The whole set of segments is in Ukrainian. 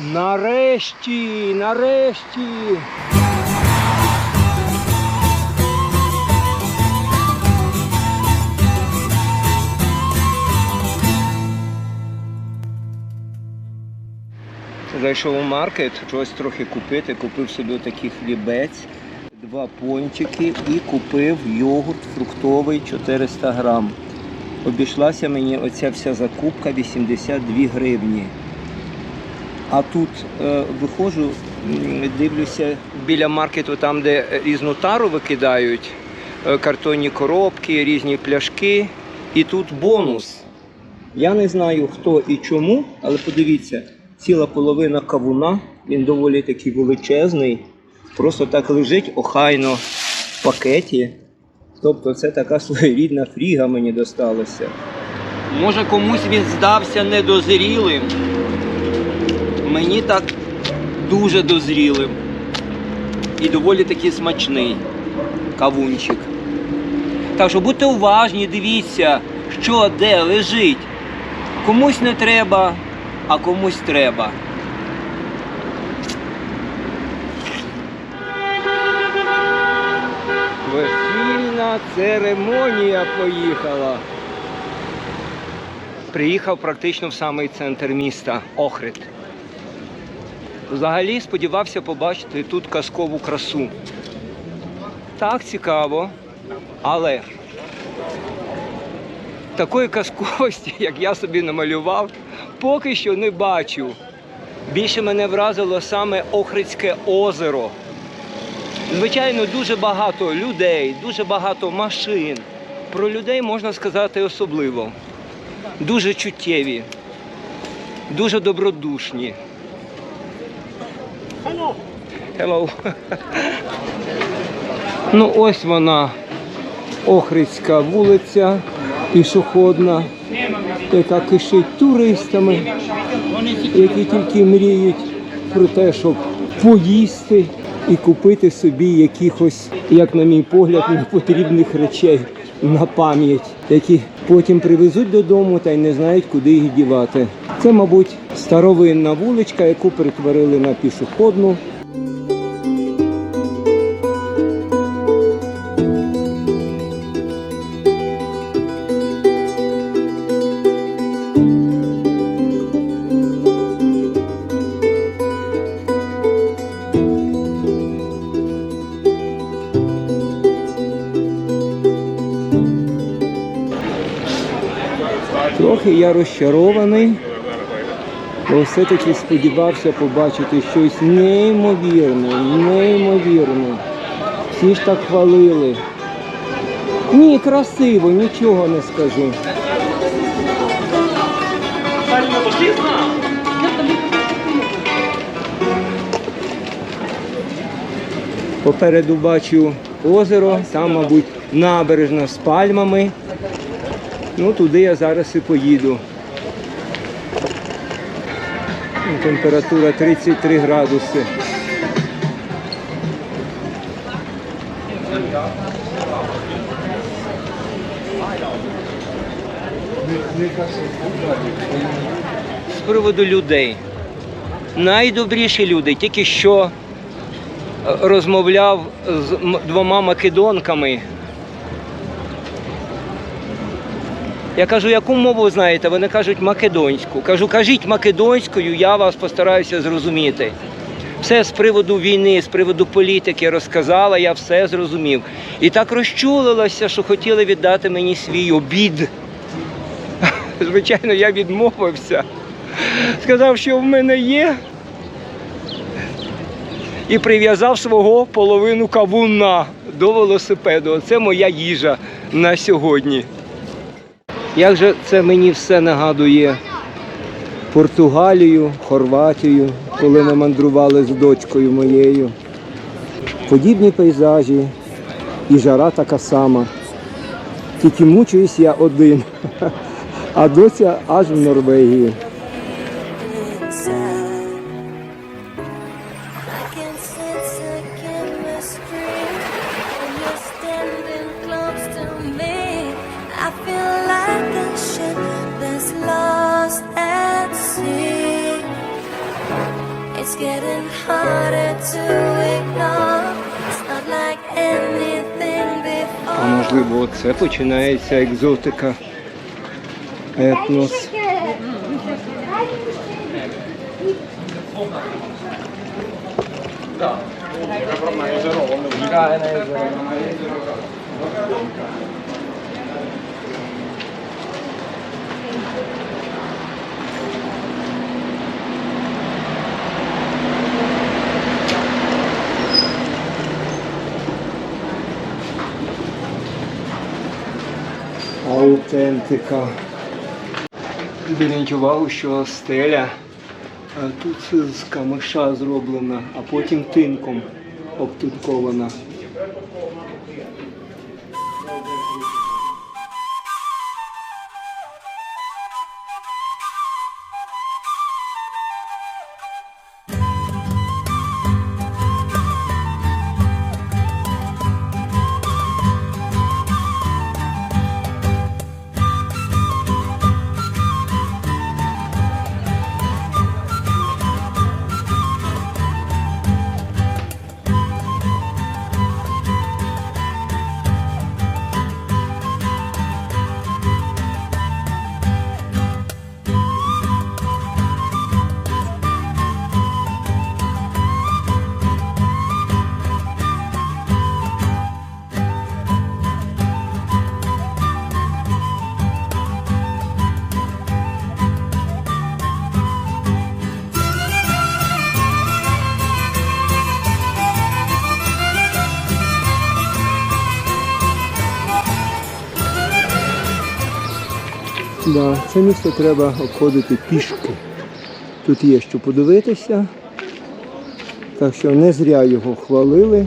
Нарешті, нарешті. Зайшов у маркет, щось трохи купити. Купив собі такий хлібець, два пончики і купив йогурт фруктовий 400 грам. Обійшлася мені оця вся закупка 82 гривні. А тут е, виходжу, дивлюся біля маркету, там, де різну тару викидають, е, картонні коробки, різні пляшки. І тут бонус. Я не знаю хто і чому, але подивіться, ціла половина кавуна, він доволі такий величезний, просто так лежить охайно в пакеті. Тобто це така своєрідна фріга мені досталася. Може комусь він здався недозрілим. Мені так дуже дозрілим. І доволі таки смачний кавунчик. Так що будьте уважні, дивіться, що де лежить. Комусь не треба, а комусь треба. Весільна церемонія поїхала. Приїхав практично в самий центр міста Охрид. Взагалі сподівався побачити тут казкову красу. Так цікаво, але такої казковості, як я собі намалював, поки що не бачу. Більше мене вразило саме Охридське озеро. Звичайно, дуже багато людей, дуже багато машин. Про людей можна сказати особливо. Дуже чуттєві, дуже добродушні. Hello. Ну ось вона, Охридська вулиця пішохідна, яка кишить туристами, які тільки мріють про те, щоб поїсти і купити собі якихось, як на мій погляд, непотрібних речей на пам'ять, які потім привезуть додому та й не знають, куди їх дівати. Це, мабуть, старовинна вуличка, яку перетворили на пішохідну. Трохи я розчарований, бо все-таки сподівався побачити щось неймовірне, неймовірне. Всі ж так хвалили. Ні, красиво, нічого не скажу. Попереду бачу озеро, там, мабуть, набережна з пальмами. Ну, туди я зараз і поїду. Температура 33 градуси. З приводу людей. Найдобріші люди, тільки що е, розмовляв з двома македонками. Я кажу, яку мову знаєте? Вони кажуть македонську. Кажу, кажіть македонською, я вас постараюся зрозуміти. Все з приводу війни, з приводу політики розказала, я все зрозумів. І так розчулилася, що хотіли віддати мені свій обід. Звичайно, я відмовився. Сказав, що в мене є. І прив'язав свого половину кавуна до велосипеду. Це моя їжа на сьогодні. Як же це мені все нагадує Португалію, Хорватію, коли ми мандрували з дочкою моєю. Подібні пейзажі і жара така сама. Тільки мучуюсь я один, а доця аж в Норвегії. Можливо, це починається екзотика. Етнос. Аутентика. Зверніть увагу, що стеля е, тут з камиша зроблена, а потім тинком обтинкована. Да, це місто треба обходити пішки. Тут є що подивитися. Так що не зря його хвалили.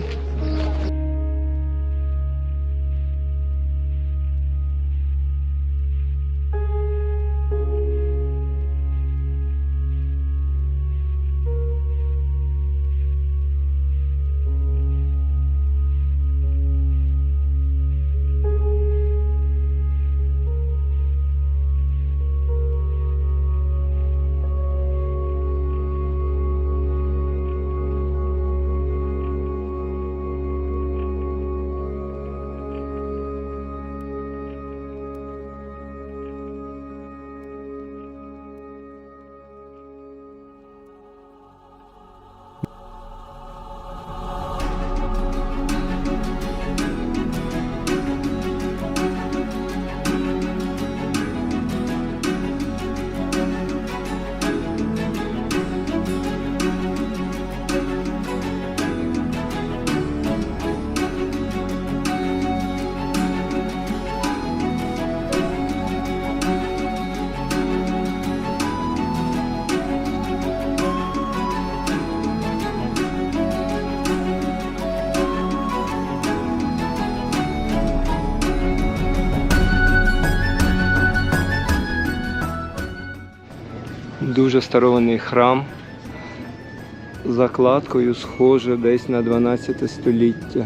Дуже старовинний храм. Закладкою схоже десь на 12 століття.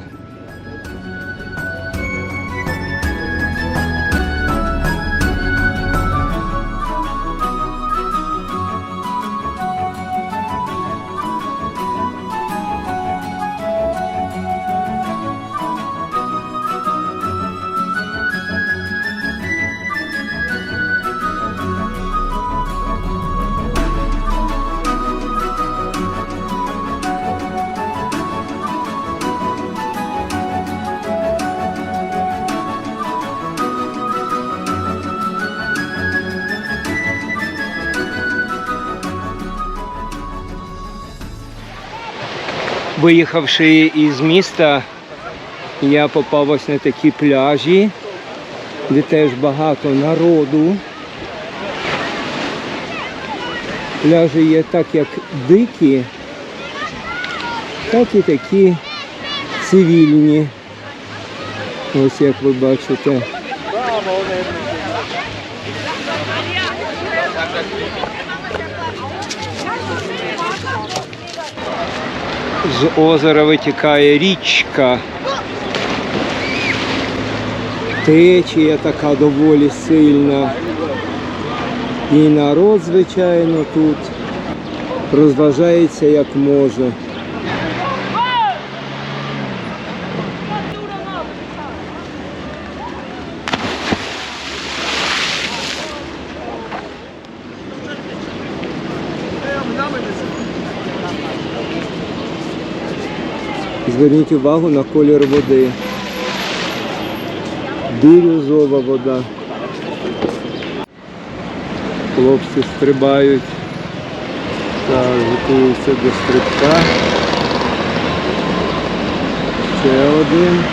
Виїхавши із міста, я попав ось на такі пляжі, де теж багато народу. Пляжі є так як дикі, так і такі цивільні. Ось як ви бачите. З озера витікає річка. Течія така доволі сильна. І народ, звичайно, тут. розважається як може. Зверніть увагу на колір води. Бірюзова вода. Хлопці стрибають. Так, готуються до стрибка. Ще один.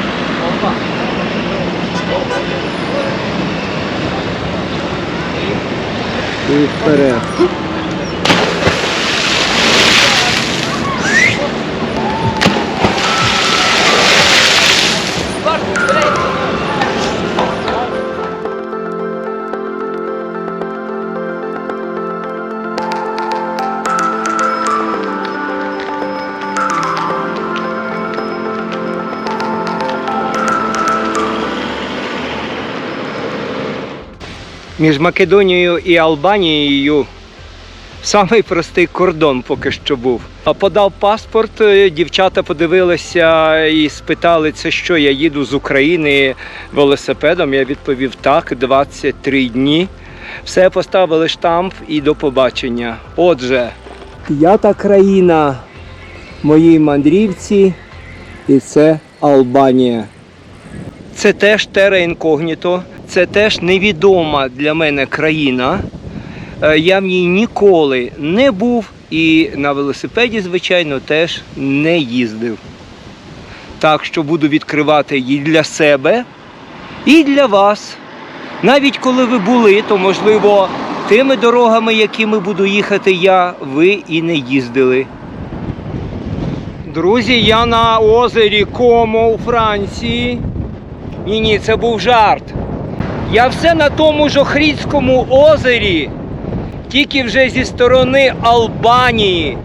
І вперед. Між Македонією і Албанією самий простий кордон поки що був. А Подав паспорт, е, дівчата подивилися і спитали, це що я їду з України велосипедом. Я відповів так, 23 дні. Все поставили штамп і до побачення. Отже, п'ята країна моїй мандрівці, і це Албанія. Це теж тера інкогніто, це теж невідома для мене країна. Е, Я в ній ніколи не був і на велосипеді, звичайно, теж не їздив. Так що буду відкривати її для себе і для вас. Навіть коли ви були, то можливо тими дорогами, якими буду їхати я, ви і не їздили. Друзі, я на озері Комо у Франції. Ні, ні, це був жарт. Я все на тому ж Охрідському озері, тільки вже зі сторони Албанії.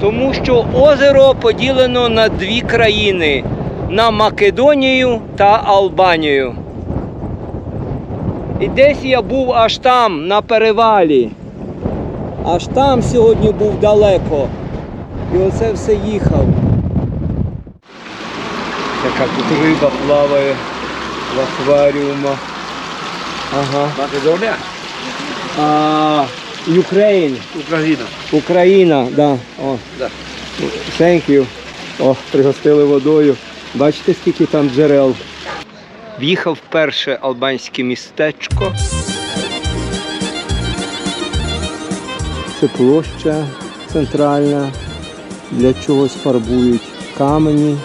Тому що озеро поділено на дві країни на Македонію та Албанію. І десь я був аж там, на перевалі. Аж там сьогодні був далеко. І оце все їхав. Така тут риба плаває в акваріумах. Ага. Македонія? А, Ukraine. Україна. Україна, да. О. Да. Thank you. О, пригостили водою. Бачите, скільки там джерел. В'їхав перше албанське містечко. Це площа центральна. Для чогось фарбують камені.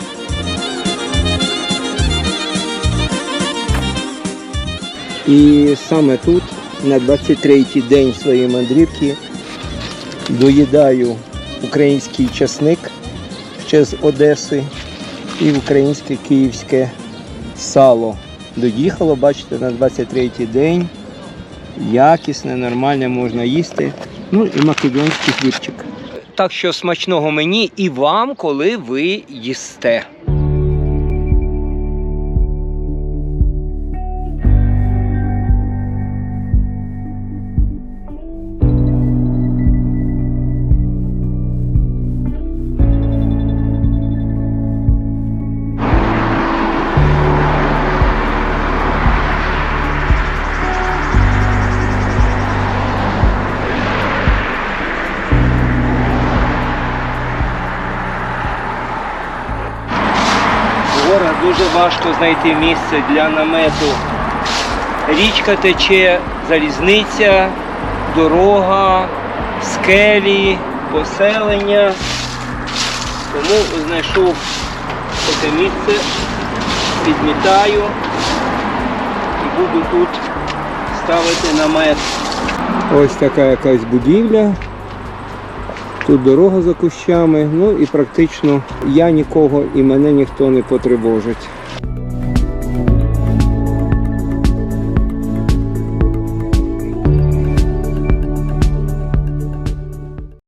І саме тут, на 23-й день своєї мандрівки, доїдаю український часник ще з Одеси і українське київське сало. Доїхало, бачите, на 23-й день. Якісне, нормальне можна їсти. Ну і македонський хлібчик. Так що смачного мені і вам, коли ви їсте. Важко знайти місце для намету. Річка тече, залізниця, дорога, скелі, поселення. Тому знайшов таке місце, підмітаю і буду тут ставити намет. Ось така якась будівля. Тут дорога за кущами, ну і практично я нікого і мене ніхто не потривожить.